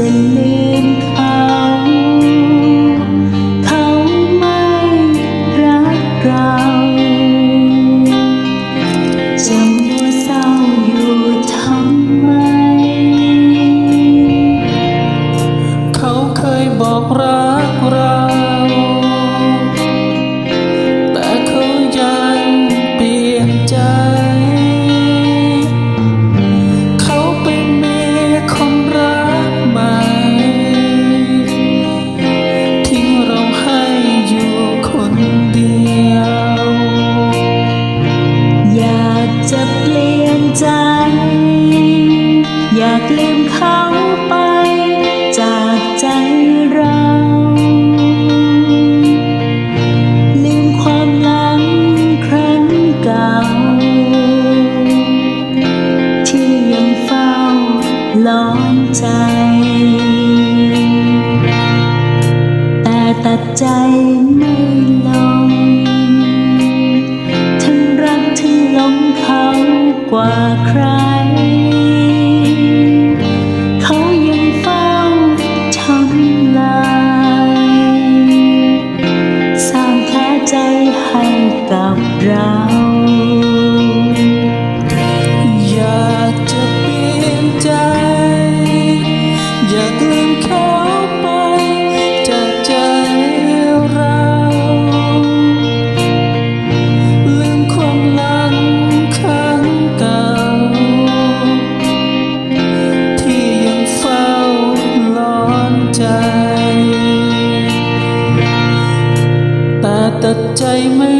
จะลืมเขา เขาไม่รักเราจำว่าเศร้าอยู่ทำไม เขาเคยบอกเรา ใจแต่ตัดใจไม่ลงทั้งรักทั้งหลงเขากว่าใคร เขายังเฝ้าทำลายสร้างแค่ใจให้กับเรา ตัดใจไม่